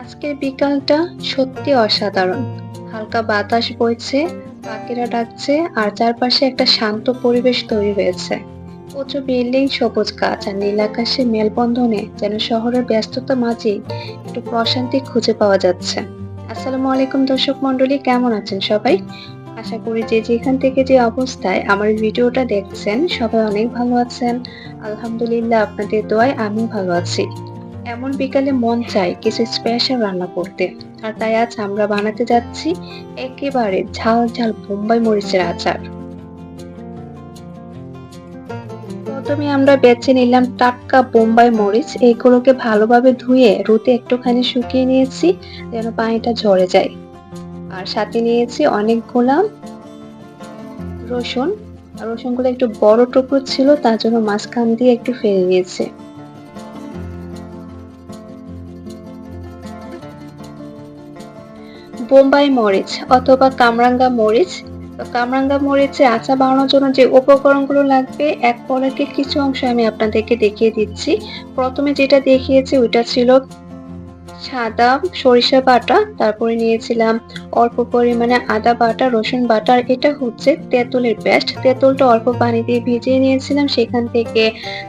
আজকের বিকালটা সত্যি অসাধারণ। হালকা বাতাস বইছে পাখিরা ডাকছে, আর চারপাশে একটা শান্ত পরিবেশ তৈরি হয়েছে। উঁচু বিল্ডিং, সবুজ গাছ, আর নীল আকাশে মেলবন্ধনে যেন শহরের ব্যস্ততা মাঝেই একটু প্রশান্তি খুঁজে পাওয়া যাচ্ছে। আসসালামু আলাইকুম দর্শক মন্ডলী কেমন আছেন সবাই? আশা করি যে যেখান থেকে যে অবস্থায় আমার ভিডিওটা দেখছেন, সবাই অনেক ভালো আছেন। আলহামদুলিল্লাহ, আপনাদের দোয়ায় আমি ভালো আছি। এমন বিকালে মন চায় কিছু স্পেশাল রান্না করতে। আর তাই আজ আমরা বানাতে যাচ্ছি একেবারে ঝাল ঝাল বোম্বাই মরিচের আচার। প্রথমে আমরা বেছে নিলাম টাটকা বোম্বাই মরিচ। এইগুলোকে ভালোভাবে ধুয়ে রুতে একটুখানি শুকিয়ে নিয়েছি যেন পানিটা ঝরে যায়। আর সাথে নিয়েছি অনেকগুলা রসুন। রসুনগুলো একটু বড় টুকরো ছিল, তার জন্য মাঝখান দিয়ে একটু ফেলে নিয়েছে। বোম্বাই মরিচ অথবা কামরাঙ্গা মরিচ। তো কামরাঙ্গা মরিচে আচা বানানোর জন্য যে উপকরণগুলো লাগবে, এক পলাকের কিছু অংশ আমি আপনাদেরকে দেখিয়ে দিচ্ছি। প্রথমে যেটা দেখিয়েছি ওইটা ছিল সাদা সরিষা বাটা, তারপরে নিয়েছিলাম অল্প পরিমাণে আদা বাটা, রসুন বাটা, আর এটা হচ্ছে তেঁতুলের পেস্ট। তেঁতুলটা অল্প পানি দিয়ে ভিজিয়ে নিয়েছিলাম। সেখান থেকে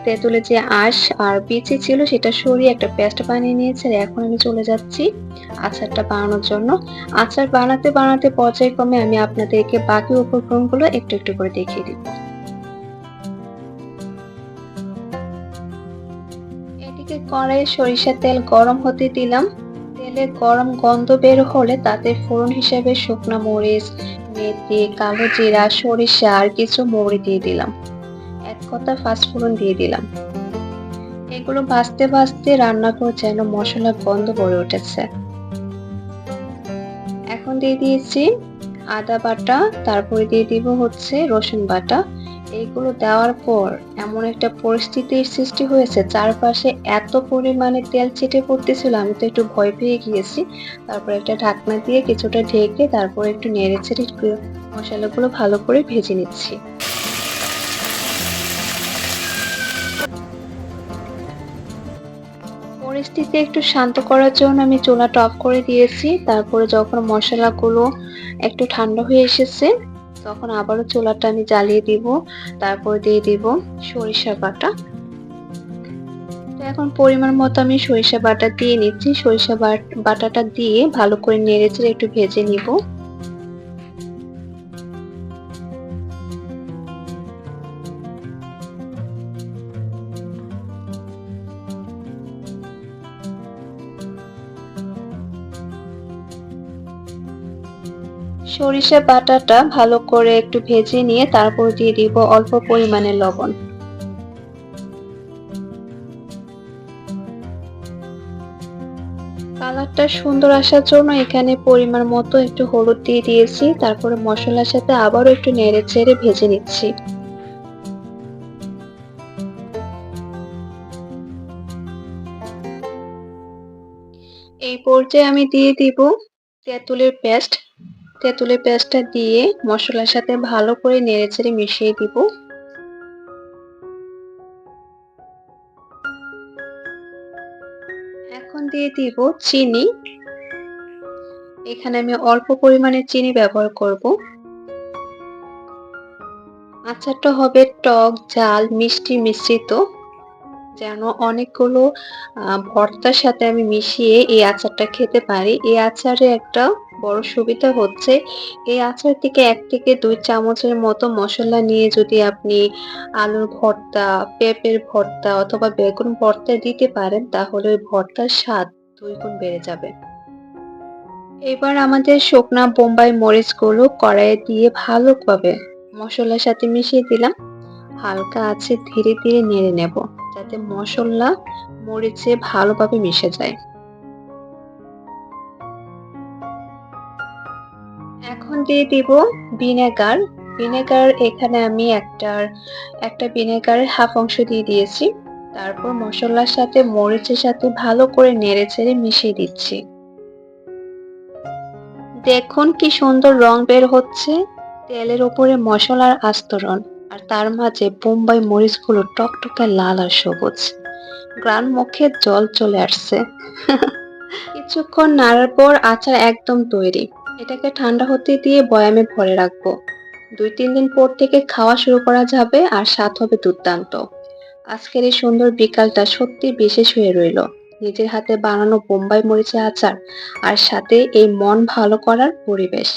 তেঁতুলের যে আঁশ আর বিচি ছিল, সেটা সরিয়ে একটা পেস্ট বানিয়ে নিয়েছি। এখন আমি চলে যাচ্ছি আচারটা বানানোর জন্য। আচার বানাতে বানাতে পর্যায়ক্রমে আমি আপনাদেরকে বাকি উপকরণগুলো একটু একটু করে দেখিয়ে দিব। এদিকে কড়াইয়ে সরিষার তেল গরম হতে দিলাম। তেলে গরম গন্ধ বের হলে তাতে ফোড়ন হিসেবে শুকনো মরিচ, মেথি, কালো জিরা, সরিষা আর কিছু মৌরি দিয়ে দিলাম। এক কথা ফাস্টফোড়ন দিয়ে দিলাম। এগুলো ভাজতে ভাজতে রান্না করে যেন মশলা গন্ধ ভরে উঠেছে। এখন দিয়ে দিয়েছি আদা বাটা, তারপরে দিয়ে দিব হচ্ছে রসুন বাটা। এইগুলো দেওয়ার পর এমন একটা পরিস্থিতির সৃষ্টি হয়েছে, চারপাশে এত পরিমাণে তেল ছিটে পড়তেছিল, আমি তো একটু ভয় পেয়ে গিয়েছি। তারপর একটা ঢাকনা দিয়ে কিছুটা ঢেকে তারপর একটু নেড়ে ছেড়ে মশলাগুলো ভালো করে ভেজে নিচ্ছি। পরিস্থিতি একটু শান্ত করার জন্য আমি চুলাটা অফ করে দিয়েছি, তারপরে যখন মশলাগুলো একটু ঠান্ডা হয়ে এসেছে তখন আবারও চুলাটা আমি জ্বালিয়ে দিব, তারপর দিয়ে দিব সরিষা বাটা। এখন পরিমাণ মতো আমি সরিষা বাটা দিয়ে নিচ্ছি। সরিষা বাটাটা দিয়ে ভালো করে নেড়ে চেড়ে একটু ভেজে নিব। সরিষা বাটাটা ভালো করে একটু ভেজে নিয়ে তারপর দিয়ে দিব অল্প পরিমাণে লবণ। কালারটা সুন্দর আসার জন্য এখানে পরিমাণ মতো একটু হলুদ দিয়ে দিয়েছি, তারপরে মশলার সাথে আবারও একটু নেড়ে চেড়ে ভেজে নিচ্ছি। এই পর্যায়ে আমি দিয়ে দিব তেঁতুলের পেস্ট। তেঁতুলের পেস্টটা দিয়ে মশলার সাথে ভালো করে নেড়েচেড়ে মিশিয়ে দিব। এখন দিয়ে দিব চিনি। এখানে আমি অল্প পরিমাণে চিনি ব্যবহার করব। আচারটা হবে টক ঝাল মিষ্টি মিশ্রিত। যেন অনেকগুলো ভর্তার সাথে আমি মিশিয়ে এই আচারটা খেতে পারি। এই আচারে একটা বড় সুবিধা হচ্ছে, এই আচার থেকে এক থেকে দুই চামচের মতো মশলা নিয়ে যদি আপনি আলুর ভর্তা, পেঁপের ভর্তা অথবা বেগুন ভর্তা দিতে পারেন, তাহলে ওই ভর্তার স্বাদ দুই গুণ বেড়ে যাবে। এবার আমাদের শুকনা বোম্বাই মরিচগুলো কড়াইয়ে দিয়ে ভালোভাবে মশলার সাথে মিশিয়ে দিলাম। হালকা আছে ধীরে ধীরে নেড়ে নেব। যাতে মশলা, মরিচে ভালোভাবে মিশে যায়। এখন দিয়ে দিব ভিনেগার। ভিনেগার এখানে আমি একটার, একটা ভিনেগারের হাফ অংশ দিয়ে দিয়েছি। তারপর মশলার সাথে মরিচের সাথে ভালো করে নেড়ে চেড়ে মিশিয়ে দিচ্ছি। দেখুন কি সুন্দর রং বের হচ্ছে। তেলের উপরে মশলার আস্তরণ। আর তার মাঝে বোম্বাই মরিচগুলো টকটকে লাল আর সবুজ। গ্রান মুখে জল চলে আসছে। কিছুক্ষণ নাড়ার পর আচার একদম তৈরি। এটাকে ঠান্ডা হতে দিয়ে বয়ামে ভরে রাখব। দুই, তিন দিন পর থেকে খাওয়া শুরু করা যাবে আর স্বাদ হবে দুর্দান্ত। আজকের এই সুন্দর বিকালটা সত্যি বিশেষ হয়ে রইল। নিজের হাতে বানানো বোম্বাই মরিচের আচার আর সাথে এই মন ভালো করার পরিবেশ।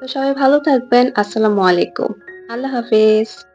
তো সবাই ভালো থাকবেন। আসসালামু আলাইকুম। আল্লাহ হাফেজ।